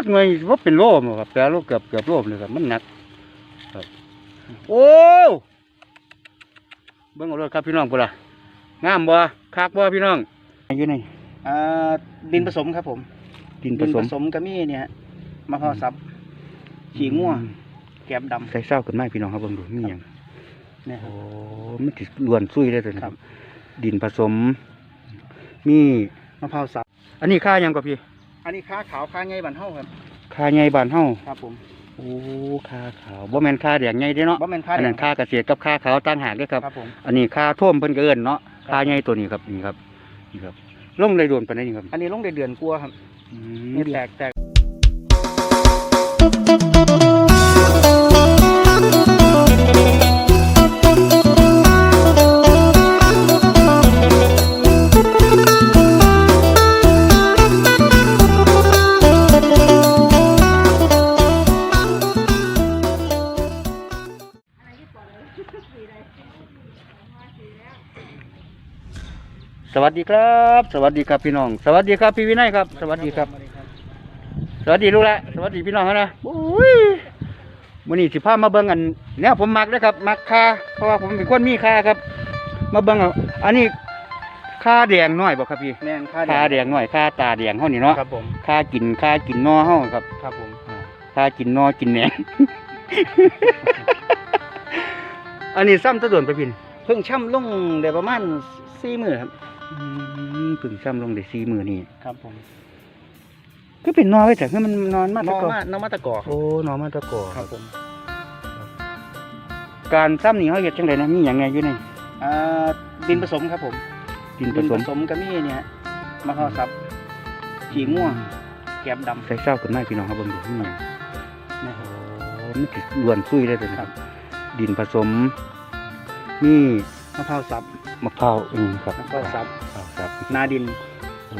ดหน่วยว่าเป็นโลมครับแต่โลเกือบเกือบโลมเลยครับมันหนักครับโอ้เบิ่งเอาเลยครับพี่น้องพุ่นล่ะงามบ่คักบ่พี่น้องอยู่ในอ่าดินผสมครับผม ดินผดินสผมสมก็มีเนี่ยฮะมะพร้าวสับขี้ง่วงแกบดำ ใส่เศร้าขึ้นมาพี่น้องครับเบิ่งดูมีหยังเนี่ยคโอ้รับมันสิล้วนซุยได้เลยนะคครัรับ บ ดินผสม มีมะพร้าวสับอันนี้ค่าหยังก็พี่ อันนี้ค้าขาวค้าไงบันเท่าครับค่าใหญ่บ้านเฮาครับผมโอ้ค่าขาวบ่แม่นค่าแดงใหญ่เด้เนาะบ่แม่นค้าอันนั้นค่าเกษตรกับค่าขาวต่างหากเด้อครับ ครับผมอันนี้ค่าท่วมเพิ่นก็เอิ้นเนาะครับค่าใหญ่ตัวนี้ครับนี่ครับนี่ครับลงเลยโดนปานใดนี่ครับอันนี้ลงได้เดือนกลัวาครับอืม นี่แตกแตก สวัสดีครับ สวัสดีครับพี่น้อง สวัสดีครับพี่วินัยครับ สวัสดีครับ สวัสดีลูกละสวัสดีพี่น้องครับนะโอ้ยมื้อนี้สิพามาเบิ่งอันเนี่ยผมมักนะครับ มักค่าเพราะว่าผมเป็นคนมีค่าครับ มาเบิ่งเอาอันนี้ค่าแดงน้อยบ่ครับพี่แน่นค้าค่าแดงน้อยค่าตาแดงเฮานี่เนาะครับผมค่ากินค่ากินนอเฮาครับ ครับผมอ่าค่ากินนอกินแหนง อันนี้ซ้ำตะโดนไปพินเพิ่งช่ำลงได้ประมาณสี่มือครับอืมเพึ่งซ้ำลงได้สี่มือนี่ครับผมก็เป็นนอไว้แต่คือมันนอนมากนตะอกอมานอมาตะกอครับโอ้นอนมาตะกอครับผม การซ้ำนี่เขาเฮ็ดจังไดนะมีหยังไงอยู่ในอ่าดินผสมครับผมดินผดินสผมมสมก็มีเนี่ยฮะมะพร้าวสับขี้ง่วงแกบดำใส่เศร้าขึ้นมาพี่น้องครับเบิ่งดูมีหยังเนี่ยโอ้มันสิล้วนซุยได้เลยนะครับ ดินผสมมีมะพร้าวสับมะพร้าวอืมครับมะพร้าวสับมะพร้าวสับนาดิน โอ้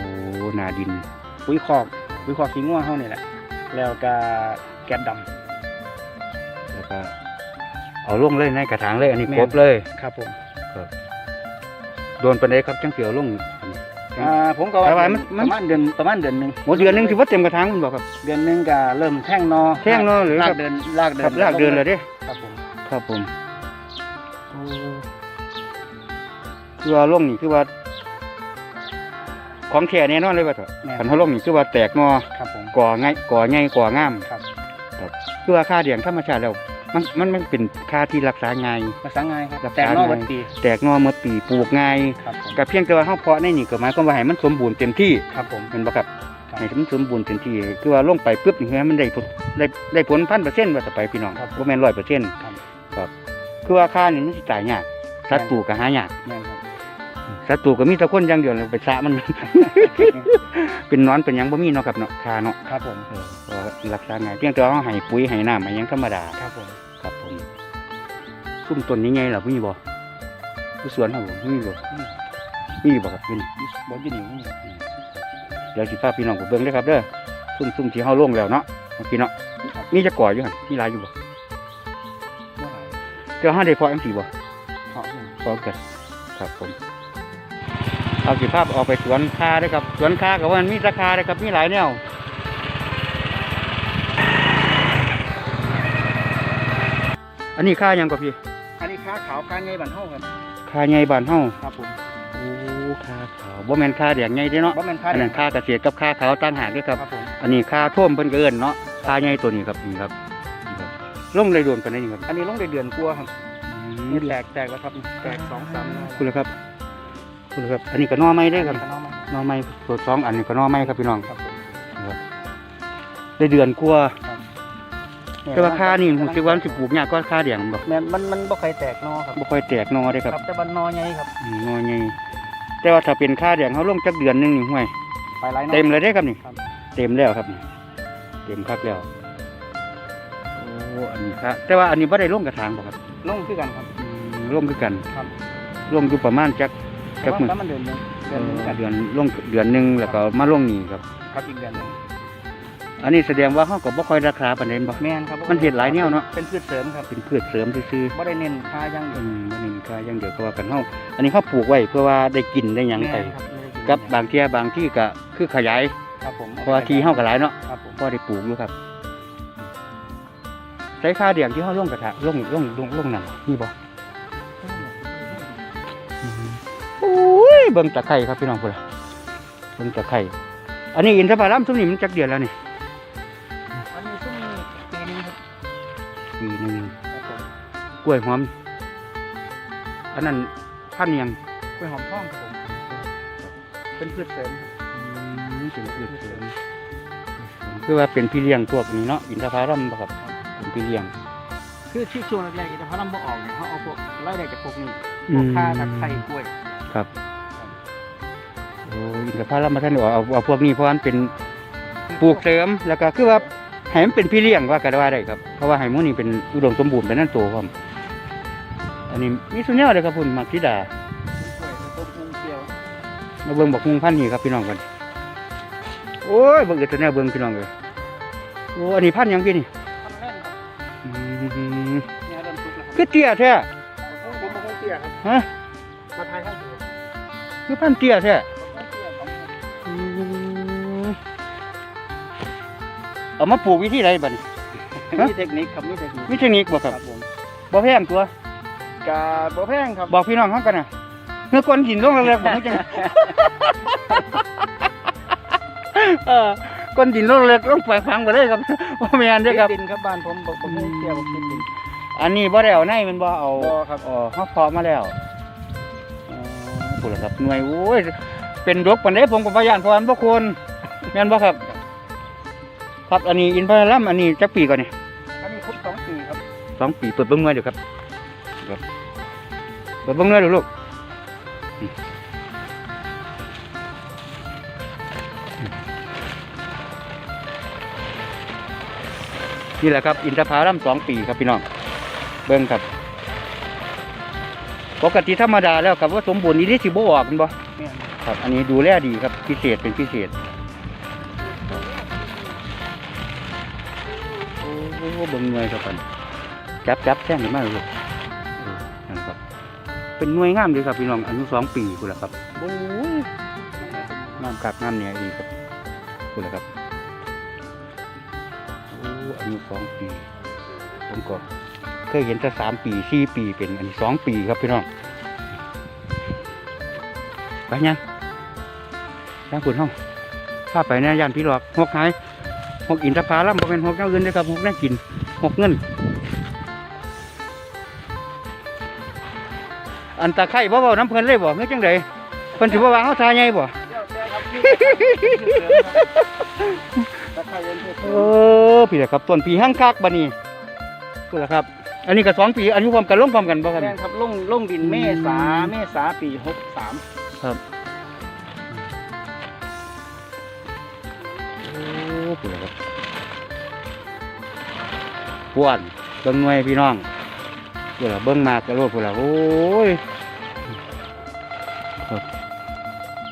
นาดิน ปุ๋ยคอกปุ๋ยคอกขี้ง่วงเฮานี่แหละ แล้วก็แกบดแล้วก็เอาลงเลยในกระถางเลย อันนี้แม่นครบเลยำครับผมโดนปานใดครับจังเสียวลงอันนี้อ่าผมก็แต่ว่าว่ามันมันประมาณเดือนประมาณเดือนหนึ่งหมดเดือนหนึงสิว่าเต็มกระถางมันบ่ครับ เดือนหนึ่งก็เริ่มแท่งนอแท่งนอหรือลาครักบเดินลากเดิครับนลากเดือนเลยเด้ครับผม ครับผมโอ้คือว่าลงนี่คือว่า ของแท้แน่นอนเลยว่าเถอะแม่นคันเขาลงนี่คือว่าแตกงอครับผม ก่อง่ายก่อใหญ่ก่องามครับคือว่าค่าเดียงธรรมชาติแล้วมันมันมันเป็นค่าที่รักษาง่ายภาษาง่ายครับรักษา แต่นอกง่ายวันปีแตกงอเมื่อปีปลูกง่ายครับผมกับเพียงแต่ว่าเฮาเพาะในนี่ก็หมายความว่าให้มันสมบูรณ์เต็มที่ครับผม เห็นบ่ครับครับ ให้มันสมบูรณ์เต็มที่คือว่าลงไปปุ๊บนี่คือให้มันได้ผลได้ได้ผลพันเปอร์เซ็นต์ว่าจะไปพี่น้องครับบ่แม่นร้อยเปอร์เซ็นต์ ครับ ครับคือว่าค่านี่มันสิตายยากศัตรูก็หายากแม่นครับศัตรูก็มีแต่คนอย่างเดียวเลยไปสะมัน เป็นหนอนเป็นหยังบ่มีเนาะครับเนาะค่าเนาะครับผมเออก็รักษาง่ายเพียงแต่ว่าเราให้ปุ๋ยให้น้ำให้หยังธรรมดา ครับผมครับผมซุ่มต้นนี้ไงล่ะมีบ่ผู้สวนครับผมมีบ่มีบ่ครับนี่บอลยูนิวนี่เดี๋ยวสิพาพี่น้องไปเบิ่งเด้อครับเด้อซุ่มซุ่มที่เฮาลงแล้วเนาะเมื่อกี้เนาะมีจะก่ออยู่หั่นมีหลายอยู่บ่เมื่อไหร่ เดี๋ยวเฮาได้พอจังซี่บ่เพาะเนี่ยพอกันครับผมเอาสิภาพออกไปสวนคาเด้อครับสวนคาก็ว่ามันมีราคาเด้อครับมีหลายแนวอันนี้ค่าหยังก็พี่อันนี้ค้าขาวค้าไงบันเท่าครับค่าใหญ่บ้านเฮาครับผมโอ้ค่าขาวบ่แม่นค่าแดงใหญ่เด้เนาะบ่แม่นค้าอันนั้นค่าเกษตรกับค่าขาวต่างหากเด้อครับครับผมอันนี้ค่าท่วมเพิ่นก็เอิ้นเนาะค่าใหญ่ตัวนี้ครับนี่ครับ นี่ครับลงเลยโดนปานใดนี่ครับอันนี้ลงได้เดือนกลัวาครับอืนี่มแตกแตกแล้วครับแตกสองสามหน่อคุณละครับคุณละครับ อันนี้ก็หน่อไม้เด้อครับน้องมาหน่อไม้ตัวสองอันนี้ก็หน่อไม้ครับพี่น้องครับผมได้เดือนกว่าเนี่ยแต่ว่าค่านี่ผมคิดว่ามันสิปลูกยากกว่าค่าแดงบ่แม่นมันมันบ่เคยแตกนอครับบ่ค่อยแตกหนอเด้อครับครับแต่บันนอใหญ่ครับอืมหนอใหญ่แต่ว่าถ้าเป็นค่าแดงเฮาลงจักเดือนหนึงนี่ห่วย ไปหลายนอ เต็มเลยเด้อครับนี่ ครับ เต็มแล้วครับนี่เต็มครับแล้วโอ้อันนี้ครับแต่ว่าอันนี้บ่ได้ลงกระถางบ่ครับลงคือกันครับอืมร่วมคือกันครับ ร่วมอยู่ประมาณจักจักมื้อแล้วมันเดือนหนึงเดือนหนึงกันเดือนร่วมเดือนหนึงแล้วก็มาร่วมนี่ครับ ครับอีกเดือนหนึงอันนี้แสดงว่าเฮาก็บ่ค่อยราคาปานใดบ่ แม่นครับมันเฮ็ดหลายแนวเนาะ เป็นพืชเสริมครับเป็นพืชเสริมซื่อบ่ได้เน้นค่าอย่างๆเดีอืยวมบ่นี่ค่าอย่างเดียวก็ว่ากันเฮาอันนี้เขาปลูกไว้เพื่อว่าได้กินได้หยังไปแม่นครับกับบางเที่ยบางที่ก็คือขยายขครับผมเพราะว่าที่เฮาก็หลายเนาะครับผม พอได้ปลูกอยู่ครับใช้ค่าเดียงที่เฮาลงกระทะลงลงลงลงนั่นนี่บ่โอ้ยเบิ่งตะไคร้ครับพี่น้องพุ่นล่ะเบิ่งตะไคร้อันนี้อินทผลัมซุมนี้มันจักเดือนแล้วนี่อันนี้ซึ่งปีนึงครับปีหนึงครับผมกล้วยหอม อันนั้นพันธุ์หยังกล้วยหอมทองครับผมเป็นพืชเสริมครับอืมเป็นพืชเสริมคือว่าเป็นพี่เลี้ยงพวกนี้เนาะอินทผลัมบ่ครับ เป็นพี่เลี้ยง คือที่ช่วงแรกๆที่เขาลำบ่ออกเนี่ยเขาเอาพวกไล่ได้จากพวกนี้พวกข่าตะไคร้กล้วยครับโอ้อินทผลัมมาท่านเอาเอาเอาพวกนี้เพราะมันเป็นปลูกเสริมแล้วก็คือว่าให้มันเป็นพี่เลี้ยงว่าก็ว่าได้ครับเพราะว่าให้หมูนี่เป็นอุดมสมบูรณ์เป็นนั่นโตพร้อมอันนี้มีสุดยอดเลยครับคุณมักธิดากล้วยต้มพุงเกียวมาเบิ่งบักฮุงพันธุ์นี่ครับพี่น้องกันโอ้ยเบิ่งเอ็ดแต่แนวเบิ่งพี่น้องเลยโอ้อันนี้พันธุ์หยังพี่นี่ทำแน่น ครับคือเตี้ยแท้ผมผมมาคงเตี้ยครับฮะมาทายข้างถือคือพันธุ์เตี้ยแท้คงเตี้ยของอืมเอามาปลูกวิธีไรบัดนี้ฮะมีเทคนิคครับมีเทคนิคมีเทคนิคบ่ครับครับผมบ่แพงตัวกาบ่แพงครับบอกพี่น้องเขากันนะเมื่อก่อนหินลงแรงๆผมจังเออ ก้อนดินลงแรงๆต้องปล่อยฟังไปเลยครับบ่แม่นเด้อครับติดดินครับบ้านผมบ่บ่คงเตี้ยบ่ติดดิน อันนี้บ่ได้เอาในมันบ่เอาบ่ครับ อ๋อเฮาเพาะมาแล้วอ๋อพูดแล้วครับหน่วยโอ้ยเป็นดกปานใดผมก็บ่ย่านเพราะอันบ่คนแม่นบ่ครับ ครับอันนี้อินทผลัมอันนี้จักปีก่อนนี่อันนี้ครบสองปีครับสองปีเปิดเบิ่งหน่วยเดี๋ยวครับครับเปิดเบิ่งหน่วยเดี๋ยวลูก นี่แหละครับ อินทผลัมสองปีครับพี่น้อง เบิ่งครับ ปกติธรรมดาแล้วครับว่าสมบูรณ์นี้ที่สิบออกมันบ่แม่นครับ อันนี้ดูแลดีครับพิเศษเป็นพิเศษโอ้เบิ่งหน่วยครับกันจับจับแท่งมากเลยนั่นครับ เป็นหน่วยงามดีครับพี่น้องอายุสองปีคุณละครับโอ้ยงามคักงามเนี่ยดีครับคุณละครับ อายุสองปีผมก็เคยเห็นแต่สามปีสี่ปีเป็นอันนี้สองปีครับพี่น้องไปยังยังคุณห้องข้าไปเนี่ยยันพี่หลอกหกหายหกอินทผลัมเป็นหกเจ้าเงินเด้อครับหกน่ากินหกเงิน อันตะไคร้บ่เว้าน้ำเพลินเลยบ่เฮ็ดจังไดเพิ่นสิบ่วางเฮาทายวแต่ครับนี่ ตะไคร้เย็นเพื่อเออพี่ละครับต้นปีห้างคักบัดนี้พูดละครับ อันนี้ก็สองปีอายุพร้อมกันลงพร้อมกันบ่ครับแม่นครับลงลงดินเมษาเมษาปีหกสามครับโอ้พูดละครับปวนเบิ่งหน่วยพี่น้องพูดละเบิ่งมากกะโลดพูดละโอ้ยครับ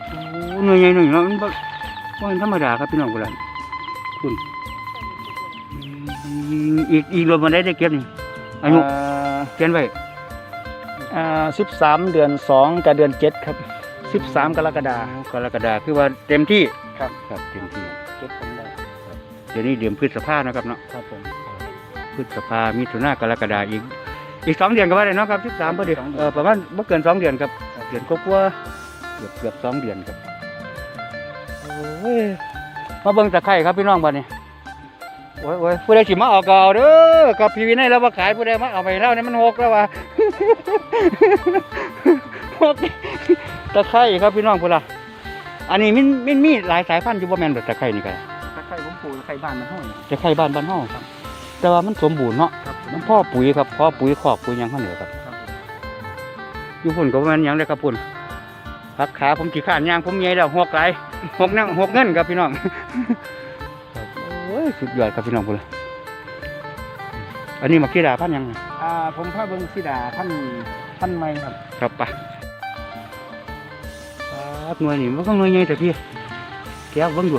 โอ้หน่วยใหญ่หน่อยเนาะมันบ่บ่เป็นธรรมดาครับพี่น้องพูดละ คุณอืมอีกอีกรวมมันได้ได้เก็บนี่อายุเขียนไว้อ่าสิบสามเดือนสองกับเดือนเจ็ดครับสิบสามกรกฎาคมกรกฎาคือว่าเต็มที่ครับครับเต็มที่เจ็ดผมได้เดี๋ยวนี้เดือนพฤษภานะครับเนาะครับผมพฤษภามิถุนากรกฎาอีกอีกสองเดือนก็ว่าได้เนาะครับสิบสามพอดีเออประมาณไม่เกินสองเดือนครับเดือนกว่าๆเกือบเกือบสองเดือนครับโอ้ย มาเบิ่งตะไคร้ครับพี่น้องบ้านนี้โอ้ยโอ้ยผู้ใดสิมาเอาก็เอาเด้อกับพี่วินัยเรามาขายผู้ใดมาเอาไปเล่าเนี่ยมันหกแล้วว่ะ หกตะไคร้ครับพี่น้องพุ่นล่ะอันนี้มันมันมีหลายสายพันธุ์อยู่บ่แม่นแบบตะไคร้นี่ก็ตะไคร้ผมปลูกตะไคร้บ้านมันห้อยตะไคร้บ้านบ้านเฮาแต่ว่ามันสมบูรณ์เนาะครับมันพ่อปุ๋ยครับพ่อปุ๋ยคอกปุ๋ยหยังข้างเหนือครับ ครับผมอยู่พุ่นก็บ่แม่นหยังเลยครับพุ่น พักขาผมขี้ข้านย่างผมใหญ่แล้วหกไหลายหกนั่งหกเงินครับพี่น้องครับโอ้ยสุดยอดครับพี่น้องพุ่นล่ะอันนี้มักกีดาพันธุ์หยังไงอ่าผมพาเบิ้งสิดาท่านท่านไม่ครับ ครับปะครับหน่วยนี่มันก็หน่วยใหญ่แต่พี่แก้วเบิ่งดู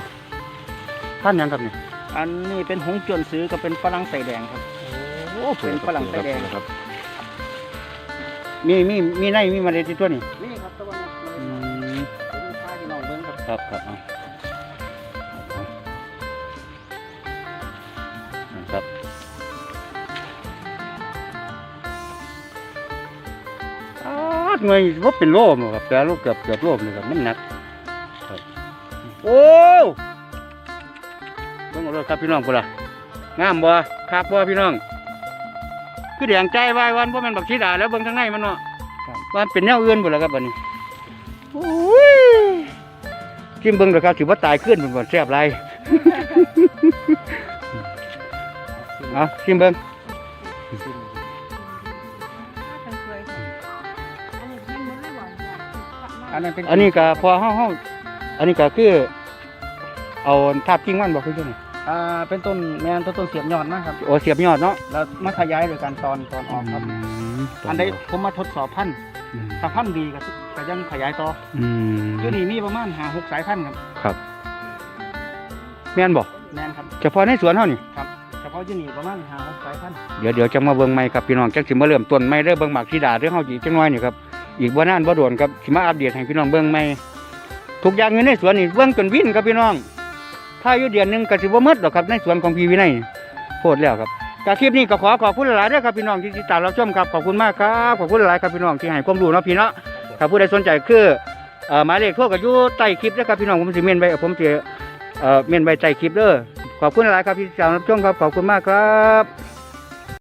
พันธุ์หยังครับเนี่ยอันนี้เป็นหงส์จวนซื้อกับเป็นฝรั่งใส่แดงครับโอ้เป็นฝรั่งไส้แดงครับมีมีมีในมีเมาเลยที่ตัวนี้นี่ กับนะครับหน่วยว่าเป็นโล่มครับแต่โล่เกือบเกือบโล่มเลยครับมันหนักครับโอ้ต้องรถครับพี่น้องปุละงามบ่ครับบ่พี่น้อง คือแดงใจไว้วันว่ามันบักชีดาแล้วเบิ่งข้างในมันเนาะว่าเป็นแนวอื่นปุละครับบัดนี้ โอ้ยชิมเบิ่งเด้อครับสิบ่ตายขึ้นเป็นบ่แซ่บหลายเอาชิมเบิ่งอันนั้นเป็นอันนี้ก็พอเฮาเฮาอันนี้ก็คือ เอาทาบกิ้งมันบ่คือจังได๋อ่าเป็นต้นแมนต้นต้นเสียบยอดนะครับโอ้เสียบยอดเนาะแล้วมาขยายโดยการตอนตอนออกครับมอันใดผมมาทดสอบพันธุ์อืมถ้าพันธุ์ดีก็ ก็ยังขยายต่ออืมอยู่นี่มีประมาณหาหกสายพันธุ์ครับครับ แม่นบ่แมนครับเฉพาะในสวนเฮานี่ครับเฉพาะอยู่นี่ประมาณหาหกสายพันธุ์เดี๋ยวเดี๋ยวจะมาเบิ่งใหม่ครับพี่น้องจักสิมาเริ่มต้นใหม่เด้อเบิ่งหมากสีดาเด้อเฮาอีกจังน้อยนี่ครับอีกบ่นานบ่โดนครับสิมาอัปเดตให้พี่น้องเบิ่งใหม่ทุกอย่างอยู่ในสวนนี่เบิ่งจนวินครับพี่น้อง ถ้าอยู่เดือนหนึงก็สิบ่หมดหรอกครับในสวนของพี่วินัยนี่โพดแล้วครับกคลิปนี้ก็ขอขอบคุณหลายๆเด้อครับพี่น้องที่ติดตามรับชมครับขอบคุณมากครับขอบคุณหลายๆครับพี่น้องที่ให้ความรู้เนาะพี่เนาะ ถ้าผู้ใดสนใจคือหมายเลขโทรก็อยู่ใต้คลิปนะครับพี่น้องผมสิเมนไว้ผมจะเมนไว้ใต้คลิปเด้อขอบคุณหลายครับที่ติดตามรับชมครับขอบคุณมากครับ